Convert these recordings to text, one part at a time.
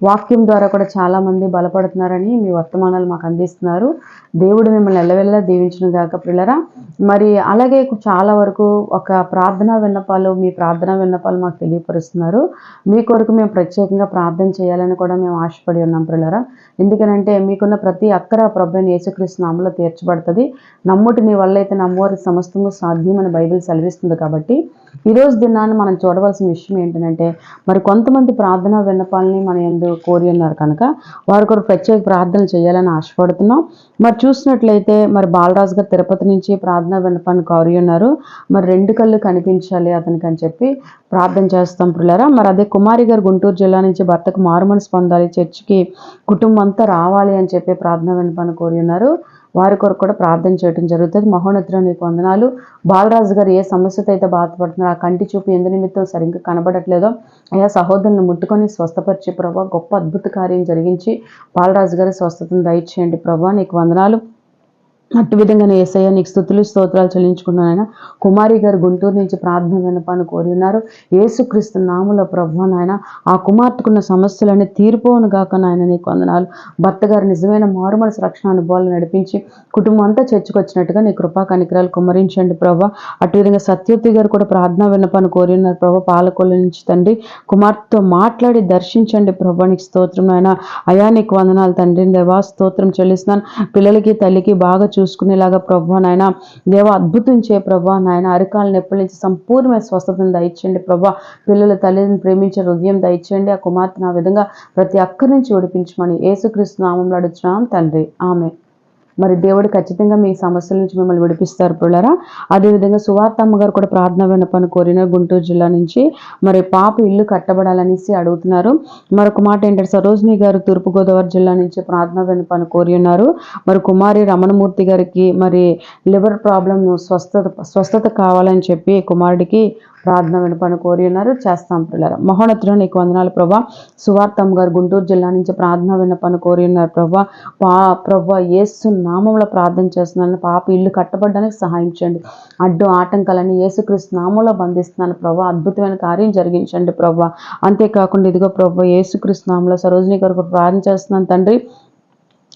వాక్యం ద్వారా కూడా చాలా మంది బలపడుతున్నారని మీ వర్తమానాలు మాకు అందిస్తున్నారు. దేవుడు మిమ్మల్ని ఎల్లవెల్లా దీవించును గాక పిల్లరా మరి అలాగే చాలా వరకు ఒక ప్రార్థనా విన్నపాలు మీ ప్రార్థనా విన్నపాలు మాకు తెలియపరుస్తున్నారు. మీ కొరకు మేము ప్రత్యేకంగా ప్రార్థన చేయాలని కూడా మేము ఆశపడి ఉన్నాం పిల్లరా ఎందుకనంటే మీకున్న ప్రతి అక్కర ప్రభుని యేసుక్రీస్తు నామలో తీర్చబడుతుంది. నమ్ముటి నీ వల్ల అయితే నమ్మవారి సమస్తము సాధ్యమని బైబిల్ సెలవిస్తుంది కాబట్టి ఈరోజు దినాన్ని మనం చూడవలసిన విషయం ఏంటంటే మరి కొంతమంది ప్రార్థనా విన్నపాలని మన ఎందు కోరి ఉన్నారు కనుక వారు కూడా ప్రత్యేక ప్రార్థన చేయాలని ఆశపడుతున్నాం. మరి చూసినట్లయితే మరి బాలరాజు గారు తిరుపతి నుంచి ప్రార్థన వినపాన్ని కోరి ఉన్నారు. మరి రెండు కళ్ళు కనిపించాలి అతనికి అని చెప్పి ప్రార్థన చేస్తాం పిల్లరా. మరి అదే కుమారి గారు గుంటూరు జిల్లా నుంచి భర్తకు మారుమనసు పొందాలి చర్చికి కుటుంబం అంతా రావాలి అని చెప్పి ప్రార్థన వినపాన్ని కోరి ఉన్నారు. వారి కొరకు కూడా ప్రార్థన చేయడం జరుగుతుంది. మహోన్నతులు నీకు వందనాలు. బాలరాజు గారు ఏ సమస్యతో అయితే బాధపడుతున్నారో ఆ కంటి చూపు ఎందు నిమిత్తం సరిగ్గా కనబడట్లేదో అయా సహోదరులను ముట్టుకొని స్వస్థపరిచే ప్రభా గొప్ప అద్భుత కార్యం జరిగించి బాలరాజు గారి స్వస్థతను దయచేయండి ప్రభా. నీకు వందనాలు. అటు విధంగా ఏసయ్య నీకు స్థుతులు స్తోత్రాలు చెల్లించుకున్నాను ఆయన. కుమారి గారు గుంటూరు నుంచి ప్రార్థన విన్నపాన్ని కోరి ఉన్నారు. ఏసుక్రీస్తు నాముల ప్రభు నాయన ఆ కుమార్తెకున్న సమస్యలన్నీ తీర్పోను గాక నాయన నీకు వందనాలు. భర్త గారు నిజమైన మారుమనసు రక్షణ అనుభవాలు నడిపించి కుటుంబం అంతా చర్చకొచ్చినట్టుగా నీ కృపా కనికరాలు కుమరించండి ప్రభా. అటు విధంగా సత్యవతి గారు కూడా ప్రార్థన విన్నపాన్ని కోరి ఉన్నారు ప్రభా. పాలకొల్ల నుంచి తండ్రి కుమార్తెతో మాట్లాడి దర్శించండి ప్రభా. నీకు స్తోత్రం నాయన. అయా నీకు వందనాలు తండ్రి. దేవా స్తోత్రం చెల్లిస్తున్నాను. పిల్లలకి తల్లికి బాగా చూసుకునేలాగా ప్రభా నాయన దేవ అద్భుతం చే ప్రభా నాయన అరికాల నొప్పుల నుంచి సంపూర్ణమైన స్వస్థతను దయచేయండి ప్రభా. పిల్లల తల్లిని ప్రేమించే హృదయం దయచేయండి. ఆ కుమార్తెను ఆ విధంగా ప్రతి అక్కడి నుంచి విడిపించమని యేసుక్రీస్తు నామంలో అడుగుతున్నాం తండ్రి. ఆమె మరి దేవుడు ఖచ్చితంగా మీ సమస్యల నుంచి మిమ్మల్ని విడిపిస్తారు పిల్లరా. అదేవిధంగా సువార్త అమ్మగారు కూడా ప్రార్థన వినపని కోరిన గుంటూరు జిల్లా నుంచి మరి పాప ఇల్లు కట్టబడాలనేసి అడుగుతున్నారు. మరొక మాట ఏంటంటే సరోజిని గారు తూర్పుగోదావరి జిల్లా నుంచి ప్రార్థన వినపని కోరి ఉన్నారు. మరి కుమారి రమణమూర్తి గారికి మరి లివర్ ప్రాబ్లం స్వస్థత స్వస్థత కావాలని చెప్పి కుమారుడికి ప్రార్థన వినపని కోరి ఉన్నారు. చేస్తాం పిల్లల మహోన్నతుడు నీకు వందనాలు ప్రభా. సువార్తమ్మ గారు గుంటూరు జిల్లా నుంచి ప్రార్థన వినపని కోరి ఉన్నారు ప్రభా. పా ప్రభా ఏసు నామంలో ప్రార్థన చేస్తున్నాను. పాప ఇల్లు కట్టబడడానికి సహాయం చేయండి. అడ్డు ఆటంకాలని ఏసుక్రీస్తు నామంలో బంధిస్తున్నాను ప్రభా. అద్భుతమైన కార్యం జరిగించండి ప్రభా. అంతేకాకుండా ఇదిగో ప్రభా ఏసుక్రీస్తు నామంలో సరోజిని గారు ప్రార్థన చేస్తున్నాను తండ్రి.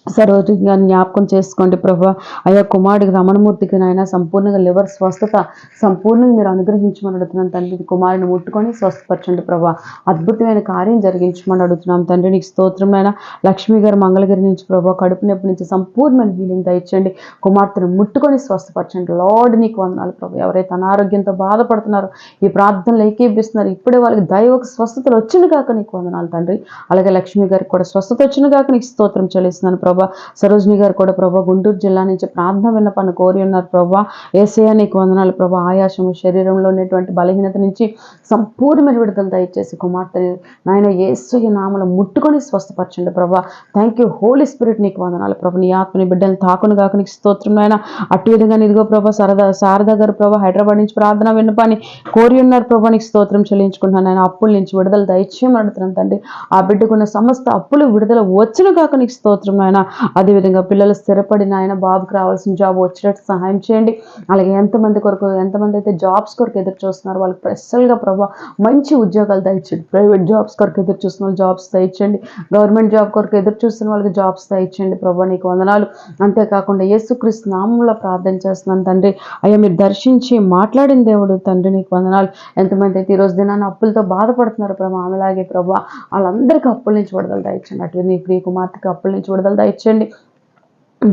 సరోజు జ్ఞాపకం చేసుకోండి ప్రభా. అయ్యా కుమారుడికి రమణమూర్తికి నాయన సంపూర్ణంగా లివర్ స్వస్థత సంపూర్ణంగా మీరు అనుగ్రహించమని అడుగుతున్నాం. తండ్రి కుమారుని ముట్టుకొని స్వస్థపరచండి ప్రభు. అద్భుతమైన కార్యం జరిగించమని అడుగుతున్నాం. తండ్రి నీకు స్తోత్రం నాయన. లక్ష్మి గారు మంగళగిరి నుంచి ప్రభా కడుపు నొప్పి నుంచి సంపూర్ణమైన హీలింగ్ దయచేయండి. కుమార్తెను ముట్టుకొని స్వస్థపరచండి. లార్డ్ నీకు వందనాలు ప్రభు. ఎవరైతే అనారోగ్యంతో బాధపడుతున్నారో ఈ ప్రార్థనలు ఏకీపిస్తున్నారు ఇప్పుడే వాళ్ళకి దైవక స్వస్థతలు వచ్చిన కాక నీకు వందనాలు తండ్రి. అలాగే లక్ష్మి గారికి కూడా స్వస్థత వచ్చిన కాక నీకు స్తోత్రం చెల్లిస్తున్నాను ప్రభు. సరోజిని గారు కూడా ప్రభా గుంటూరు జిల్లా నుంచి ప్రార్థన విన్నపాన్ని కోరి ఉన్నారు ప్రభా. ఏసయ నీకు వందనాలు ప్రభా. ఆయాసము శరీరంలో ఉన్నటువంటి బలహీనత నుంచి సంపూర్ణమైన విడుదల దయచేసి కుమార్తె నాయన ఏసయ్య నామలు ముట్టుకొని స్వస్థపరచండి ప్రభా. థ్యాంక్ యూ హోలీ స్పిరిట్ నీకు వందనాలు ప్రభా. నీ ఆత్మని బిడ్డలు తాకును కాక నీకు స్తోత్రం నాయన. అటు విధంగా ఇదిగో ప్రభా సరదా శారదా గారు ప్రభా హైదరాబాద్ నుంచి ప్రార్థన విన్నపాన్ని కోరి ఉన్నారు ప్రభా. నీకు స్తోత్రం చెల్లించుకుంటున్నాను ఆయన అప్పుల నుంచి విడుదల దయచేయమడుతున్నాను తండ్రి. ఆ బిడ్డకున్న సమస్త అప్పులు విడుదల వచ్చిన కాక నీకు స్తోత్రం నాయన. అదేవిధంగా పిల్లలు స్థిరపడిన ఆయన బాబుకి రావాల్సిన జాబ్ వచ్చేటట్టు సహాయం చేయండి. అలాగే ఎంతమంది కొరకు ఎంతమంది అయితే జాబ్స్ కొరకు ఎదురు చూస్తున్నారు వాళ్ళకి స్పెషల్గా ప్రభావ మంచి ఉద్యోగాలు దయచేయండి. ప్రైవేట్ జాబ్స్ కొరకు ఎదురు చూస్తున్న వాళ్ళు జాబ్స్ దయచేయండి. గవర్నమెంట్ జాబ్ కొరకు ఎదురు చూస్తున్న వాళ్ళకి జాబ్స్ దయచేయండి ప్రభా నీకు వందనాలు. అంతేకాకుండా యేసుక్రీస్తు నామంలో ప్రార్థన చేస్తున్నాను తండ్రి. అయ్యా మీరు దర్శించి మాట్లాడిన దేవుడు తండ్రి నీకు వందనాలు. ఎంతమంది అయితే ఈరోజు దినాన్ని అప్పులతో బాధపడుతున్నారు ప్రభా ఆమెలాగే ప్రభా వాళ్ళందరికీ అప్పుల నుంచి విడుదల దయచండి అటు నీ ప్రియ కుమార్తెకి అప్పుల నుంచి విడుదల దయచండి ఇచ్చేయండి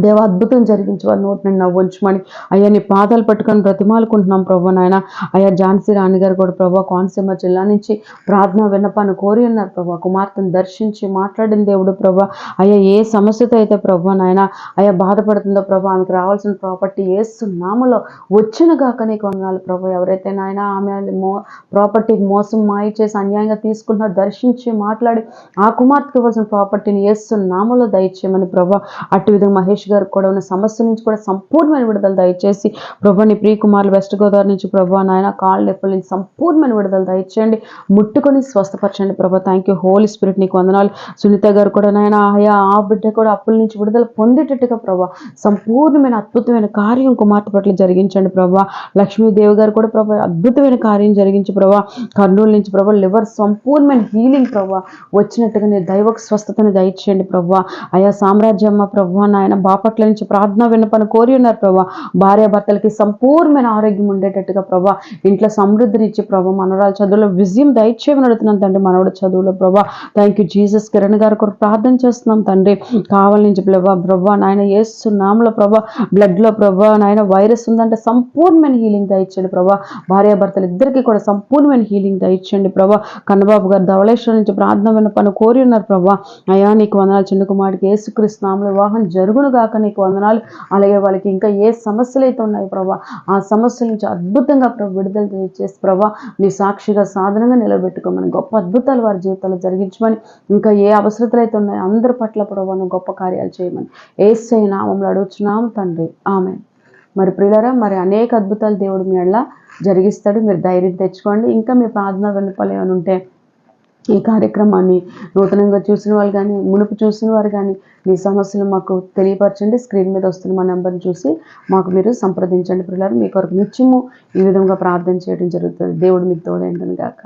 దేవ అద్భుతం జరిగించి వారి నోటిని నవ్వుంచమని అయ్యా నీ పాదాలు పట్టుకొని బ్రతిమాలుకుంటున్నాం ప్రభు నాయన. అయ్యా ఝాన్సీ రాణి గారు కూడా ప్రభా కోనసీమ జిల్లా నుంచి ప్రార్థన విన్నపాన్ని కోరి ఉన్నారు ప్రభా. కుమార్తెను దర్శించి మాట్లాడిన దేవుడు ప్రభా. అయ్యా ఏ సమస్యతో అయితే ప్రభు నాయన అయ్యా బాధపడుతుందో ప్రభా ఆమెకు రావాల్సిన ప్రాపర్టీ ఏస్తున్నాములో వచ్చిన గాక నీకు వందనాలు ప్రభు. ఎవరైతే నాయన ఆమె మో ప్రాపర్టీ మోసం మాయ చేసి అన్యాయంగా తీసుకున్నా దర్శించి మాట్లాడి ఆ కుమార్తెకు ఇవ్వాల్సిన ప్రాపర్టీని ఏస్తున్నాములో దయచేయమని ప్రభా. అటు విధంగా మహేష్ రాకేష్ గారు కూడా ఉన్న సమస్య నుంచి కూడా సంపూర్ణమైన విడుదల దయచేసి ప్రభా నీ ప్రియకుమారులు వెస్ట్ గోదావరి నుంచి ప్రభా నాయన కాళ్ళు నొప్పుల నుంచి సంపూర్ణమైన విడుదల దయచేయండి. ముట్టుకొని స్వస్థపరచండి ప్రభా. థ్యాంక్ యూ హోలీ స్పిరిట్ నీకు వందనాలు. సునీత గారు కూడా నాయన ఆయా ఆ బిడ్డ కూడా అప్పుల నుంచి విడుదల పొందేటట్టుగా ప్రభా సంపూర్ణమైన అద్భుతమైన కార్యం కుమార్తె పట్ల జరిగించండి ప్రభా. లక్ష్మీదేవి గారు కూడా ప్రభా అద్భుతమైన కార్యం జరిగించి ప్రభా కర్నూలు నుంచి ప్రభా లివర్ సంపూర్ణమైన హీలింగ్ ప్రభా వచ్చినట్టుగా నీ దైవ స్వస్థతను దయచేయండి ప్రభా. అయా సామ్రాజ్యమ్మ ప్రభా నాయన బాపట్ల నుంచి ప్రార్థన విన్నపను కోరి ఉన్నారు ప్రభా. భార్యాభర్తలకి సంపూర్ణమైన ఆరోగ్యం ఉండేటట్టుగా ప్రభా. ఇంట్లో సమృద్ధిని ఇచ్చి ప్రభా మనవరాలు చదువులో విజయం దయచేయమని అడుగుతున్నాం తండ్రి మనవడు చదువులో ప్రభా. థ్యాంక్ యూ జీసస్ కిరణ్ గారు కూడా ప్రార్థన చేస్తున్నాం తండ్రి. కావాలి నుంచి ప్రభా ప్రభా నాయన ఏస్తున్నాంలో ప్రభా బ్లడ్లో ప్రభా నాయన వైరస్ ఉందంటే సంపూర్ణమైన హీలింగ్ దయచేయండి ప్రభా. భార్యాభర్తలు ఇద్దరికి కూడా సంపూర్ణమైన హీలింగ్ దయచేయండి ప్రభా. కన్నబాబు గారు ధవళేశ్వరం నుంచి ప్రార్థన విన్న పని కోరి ఉన్నారు ప్రభా. అయా నీకు వందనాలు చిన్న కుమారుడికి ఏసుకృష్ణాముల వివాహం జరుగును గాక నీకు వందనాలు. అలాగే వాళ్ళకి ఇంకా ఏ సమస్యలు అయితే ఉన్నాయి ప్రభా ఆ సమస్యల నుంచి అద్భుతంగా ప్రభు విడుదల చేసి ప్రభా నీ సాక్షిగా సాధనంగా నిలబెట్టుకోమని గొప్ప అద్భుతాలు వారి జీవితాల్లో జరిగించమని ఇంకా ఏ అవసరతలు అయితే ఉన్నాయో అందరి పట్ల ప్రభావం గొప్ప కార్యాలు చేయమని ఏసై నామంలో అడుగుచున్నాము తండ్రి. ఆమె మరి ప్రియులరా మరి అనేక అద్భుతాలు దేవుడు మీ అలా జరిగిస్తాడు. మీరు ధైర్యం తెచ్చుకోండి. ఇంకా మీ ప్రార్థన విన్నపాలు ఏమైనా ఉంటే ఈ కార్యక్రమాన్ని నూతనంగా చూసిన వాళ్ళు కానీ మునుపు చూసిన వారు కానీ మీ సమస్యలు మాకు తెలియపరచండి. స్క్రీన్ మీద వస్తున్న మా నెంబర్ని చూసి మాకు మీరు సంప్రదించండి. పిల్లలు మీ కొరకు నిత్యము ఈ విధంగా ప్రార్థన చేయడం జరుగుతుంది. దేవుడు మీకు తోడేంటని గాక.